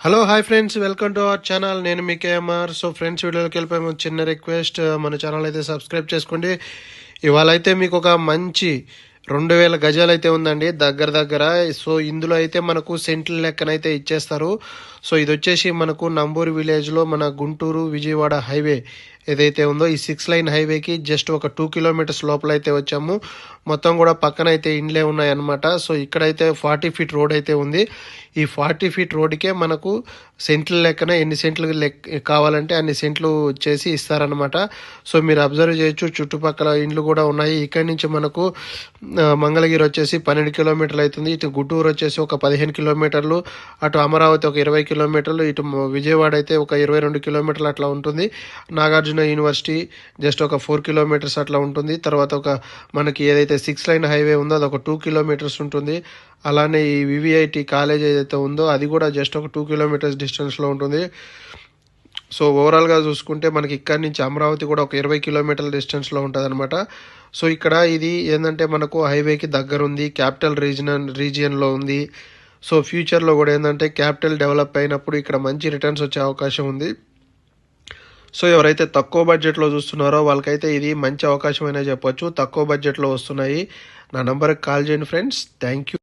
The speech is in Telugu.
Hello hi friends welcome to our channel నేను మీ కేఎంఆర్ సో ఫ్రెండ్స్ వీడియోకి వెళ్ళిపోయి చిన్న రిక్వెస్ట్ మన ఛానల్ అయితే సబ్స్క్రైబ్ చేసుకోండి. ఇవాళ అయితే మీకు ఒక మంచి రెండు వేల గజాలు అయితే ఉందండి దగ్గర దగ్గర. సో ఇందులో అయితే మనకు సెంట్ల లెక్కనైతే ఇచ్చేస్తారు. సో ఇది వచ్చేసి మనకు నంబూరు విలేజ్లో మన గుంటూరు విజయవాడ హైవే ఏదైతే ఉందో ఈ సిక్స్ లైన్ హైవేకి జస్ట్ ఒక టూ కిలోమీటర్స్ లోపల అయితే వచ్చాము. మొత్తం కూడా పక్కన అయితే ఇండ్లే ఉన్నాయన్నమాట. సో ఇక్కడైతే ఫార్టీ ఫీట్ రోడ్ అయితే ఉంది. ఈ ఫార్టీ ఫీట్ రోడ్కే మనకు సెంట్ల లెక్కన ఎన్ని సెంట్లు లెక్క కావాలంటే అన్ని సెంట్లు చేసి ఇస్తారనమాట సో మీరు అబ్జర్వ్ చేయొచ్చు. చుట్టుపక్కల ఇండ్లు కూడా ఉన్నాయి. ఇక్కడి నుంచి మనకు మంగళగిరి వచ్చేసి పన్నెండు కిలోమీటర్లు అవుతుంది. ఇటు గుంటూరు వచ్చేసి ఒక పదిహేను కిలోమీటర్లు అటు అమరావతి ఒక ఇరవై కిలోమీటర్లు ఇటు విజయవాడ అయితే ఒక ఇరవై రెండు కిలోమీటర్లు అట్లా ఉంటుంది. నాగార్జున యూనివర్సిటీ జస్ట్ ఒక ఫోర్ కిలోమీటర్స్ అట్లా ఉంటుంది. తర్వాత ఒక మనకి ఏదైతే సిక్స్ లైన్ హైవే ఉందో అది ఒక టూ కిలోమీటర్స్ ఉంటుంది. అలానే ఈ వివిఐటి కాలేజ్ ఏదైతే ఉందో అది కూడా జస్ట్ ఒక టూ కిలోమీటర్స్ డిస్టెన్స్లో ఉంటుంది. సో ఓవరాల్గా చూసుకుంటే మనకి ఇక్కడి నుంచి అమరావతి కూడా ఒక ఇరవై కిలోమీటర్ల డిస్టెన్స్లో ఉంటుంది అనమాట సో ఇక్కడ ఇది ఏంటంటే మనకు హైవేకి దగ్గర ఉంది క్యాపిటల్ రీజన్ రీజియన్లో ఉంది. సో ఫ్యూచర్లో కూడా ఏంటంటే క్యాపిటల్ డెవలప్ అయినప్పుడు ఇక్కడ మంచి రిటర్న్స్ వచ్చే అవకాశం ఉంది. సో ఎవరైతే తక్కువ బడ్జెట్లో చూస్తున్నారో వాళ్ళకైతే ఇది మంచి అవకాశమైనా చెప్పొచ్చు. తక్కువ బడ్జెట్లో వస్తున్నాయి. నా నంబర్కి కాల్ చేయండి ఫ్రెండ్స్. Thank you